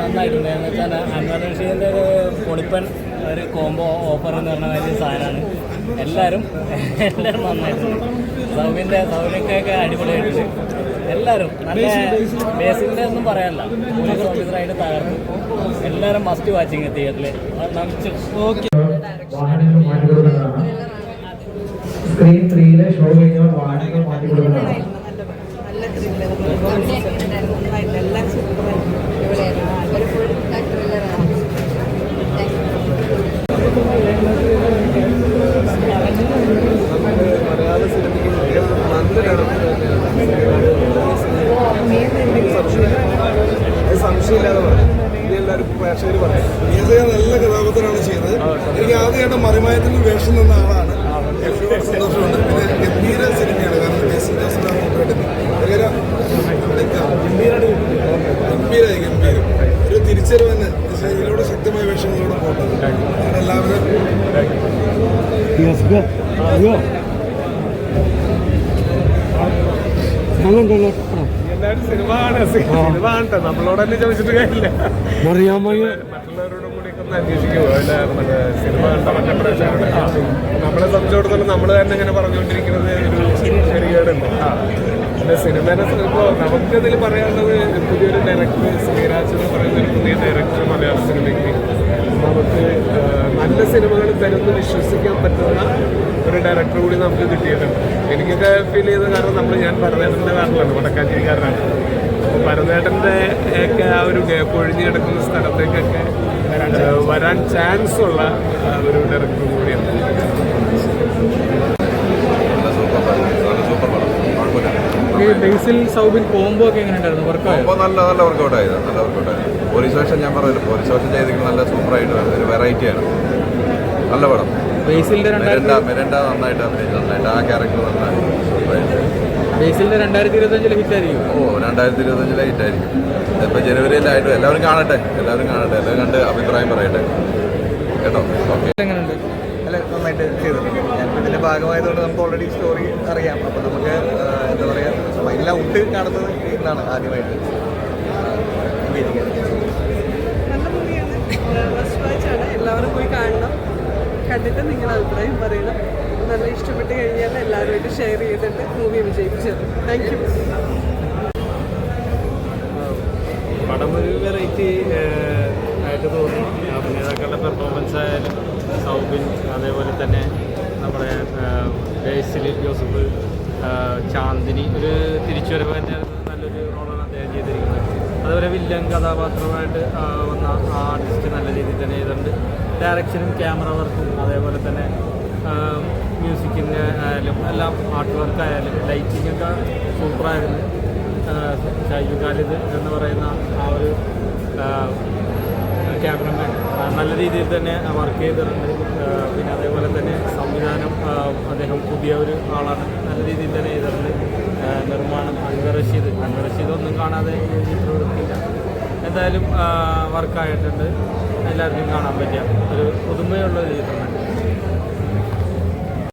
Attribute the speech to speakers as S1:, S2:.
S1: നന്നായിട്ടുണ്ട്. എന്ന് വെച്ചാൽ അൻവർ റഷീദിന്റെ ഒരു പൊളിപ്പൻ ഒരു കോംബോ ഓഫർ എന്ന് പറഞ്ഞ വലിയ സാധനമാണ്. എല്ലാവരും എല്ലാവരും നന്നായിട്ടുണ്ട്. സൗബിന്റെ സൗബിനൊക്കെ അടിപൊളിയായിട്ടുണ്ട്. എല്ലാവരും നല്ല ബേസിന്റെ ഒന്നും പറയാനല്ല. പോലീസ് ഓഫീസറായിട്ട് തകർന്നു. എല്ലാവരും മസ്റ്റ് വാച്ചിങ് തിയേറ്ററിൽ നമുക്ക്
S2: ഓക്കെ.
S3: സ്ക്രീൻ ത്രീയിലെ ഷോ കഴിഞ്ഞാൽ വാഹനങ്ങൾ മാറ്റി കൊടുക്കുന്നതാണ്
S4: നല്ല ത്രില്ലർ നന്നായിട്ട് എല്ലാം സൂപ്പറായിരുന്നു ഒരു ഫുൾ ത്രില്ലറാണ്
S5: മലയാള സിനിമയ്ക്ക് നല്ലൊരു അത് സംശയമില്ലാതെ ഇത് എല്ലാവരും പ്രേക്ഷകർ പറയും
S6: നീസയ നല്ല കഥാപാത്രമാണ് ചെയ്യുന്നത് എനിക്ക് ആദ്യമായിട്ട് മറിമായത്തിൽ വേഷം നിന്ന ആളാണ് സന്തോഷമുണ്ട്. പിന്നെ തന്നെ ഇതിലൂടെ ശക്തമായ വേഷങ്ങളിലൂടെ പോകുന്നത് ഞാൻ എല്ലാവരും
S5: എല്ലാവരും സിനിമ ആണ് സിനിമ നമ്മളോട് തന്നെ ചോദിച്ചിട്ട് കാര്യമില്ല. മറ്റുള്ളവരോടും കൂടി ഒന്ന് അന്വേഷിക്കുമോ അല്ല? മറ്റേ സിനിമ കണ്ട മറ്റേ പ്രേക്ഷകരോട്. നമ്മളെ സംബന്ധിച്ചിടത്തോളം നമ്മൾ തന്നെ ഇങ്ങനെ പറഞ്ഞുകൊണ്ടിരിക്കുന്നത് ഒരു ശരികേടുണ്ട് പിന്നെ സിനിമേനെ ഇപ്പോൾ നമുക്കതിൽ പറയാനുള്ളത് പുതിയൊരു ഡയറക്ടർ ശ്രീരാജ് ഒരു പുതിയ ഡയറക്ടർ മലയാള സിനിമയ്ക്ക്. നമുക്ക് നല്ല സിനിമകൾ തരുന്ന വിശ്വസിക്കാൻ പറ്റുന്ന ഒരു ഡയറക്ടർ കൂടി നമുക്ക് കിട്ടിയിട്ടുണ്ട്. എനിക്കൊക്കെ ഫീൽ ചെയ്ത കാരണം നമ്മൾ ഞാൻ ഭരതേട്ടന്റെ കാരണമാണ് വടക്കാഞ്ചേരിക്കാരനാണ്. അപ്പോൾ ഭരതേട്ടന്റെ ഒക്കെ ആ ഒരു ഗ്യാപ്പ് ഒഴിഞ്ഞു കിടക്കുന്ന സ്ഥലത്തേക്കൊക്കെ വരാൻ ചാൻസ് ഉള്ള ഒരു ഡയറക്ടർ
S2: ബേസിൽ സൗബിൻ കോംബോ ഒക്കെ എങ്ങനെ ഉണ്ടായിരുന്നു?
S7: വർക്കൗട്ട് നല്ല നല്ല വർക്കൗട്ട് ആയത് നല്ല വർക്കൗട്ട് ആയത് പോലീസ് വേഷം ഞാൻ പറഞ്ഞില്ല പോലീസ് വേഷം ചെയ്തിരിക്കുന്നത് നല്ല സൂപ്പറായിട്ട് ഒരു വെറൈറ്റി ആണ്. നല്ല പടം.
S2: ബേസിലിന്റെ
S7: മെരണ്ട മിരണ്ട നന്നായിട്ട് അഭിനയിച്ചു. നന്നായിട്ട് ആ ക്യാരക്ടർ നന്നായിട്ട് സൂപ്പറായിട്ട്
S2: ബേസിലിന്റെ രണ്ടായിരത്തി ഇരുപത്തഞ്ചിൽ ഹിറ്റ് ആയിരിക്കും.
S7: ഓ രണ്ടായിരത്തി ഇരുപത്തഞ്ചിലെ ഹിറ്റായിരിക്കും ജനുവരിയിലായിട്ട് എല്ലാവരും കാണട്ടെ എല്ലാവരും കാണട്ടെ എല്ലാവരും കണ്ട് അഭിപ്രായം പറയട്ടെ. കേട്ടോ? ഓക്കെ
S2: എങ്ങനെയുണ്ട്
S8: അല്ല നന്നായിട്ട് ചെയ്തിട്ടുണ്ട് ഞാൻ ഇതിന്റെ ഭാഗമായതുകൊണ്ട് നമുക്ക് ഓൾറെഡി സ്റ്റോറി അറിയാം. അപ്പോൾ നമുക്ക് എന്താ പറയുക എല്ലാം ഉട്ട് കാണുന്നത് ഇന്നാണ് ആദ്യമായിട്ട്.
S4: നല്ല മൂവിയാണ് ഫസ്റ്റ് എല്ലാവരും പോയി കാണണം. കണ്ടിട്ട് നിങ്ങളുടെ അഭിപ്രായം പറയണം. നല്ല ഇഷ്ടപ്പെട്ട് കഴിഞ്ഞാൽ എല്ലാവരുമായിട്ട് ഷെയർ ചെയ്തിട്ട് മൂവി വിജയിപ്പിച്ചത്. താങ്ക് യു
S1: പടം ഒരു വെറൈറ്റി ആയിട്ട് തോന്നി. അഭിനേതാക്കളുടെ പെർഫോമൻസ് ആയാലും സൗബിൻ അതേപോലെ തന്നെ നമ്മുടെ ബേസിൽ ജോസഫ് ചാന്ദിനി ഒരു തിരിച്ചുവരവ് തന്നെ നല്ലൊരു റോളാണ് അദ്ദേഹം ചെയ്തിരിക്കുന്നത്. അതുപോലെ വില്ലൻ കഥാപാത്രമായിട്ട് വന്ന ആ ആർട്ടിസ്റ്റ് നല്ല രീതിയിൽ തന്നെ ചെയ്തിട്ടുണ്ട്. ഡയറക്ഷനും ക്യാമറ വർക്കും അതേപോലെ തന്നെ മ്യൂസിക്കിന്റെ ആയാലും എല്ലാം ആർട്ട് വർക്കായാലും ലൈറ്റിംഗ് ഒക്കെ സൂപ്പറായിരുന്നു ഷൈജു ഖാലിദ് എന്ന് പറയുന്ന ആ ഒരു ക്യാമറമാൻ നല്ല രീതിയിൽ തന്നെ വർക്ക് ചെയ്തിട്ടുണ്ട്. പിന്നെ അതേപോലെ തന്നെ സംവിധാനം അദ്ദേഹം പുതിയ ഒരു ആളാണ് നല്ല രീതിയിൽ തന്നെ ചെയ്തിട്ടുണ്ട്. നിർമ്മാണം അൻവർ റഷീദ്. അൻവർ റഷീദ് ഒന്നും കാണാതെ ചിത്രവൃത്തിയില്ല എന്തായാലും വർക്കായിട്ടുണ്ട് എല്ലാവർക്കും കാണാൻ പറ്റിയ ഒരു പുതുമയുള്ള ഒരു ചിത്രമാണ്.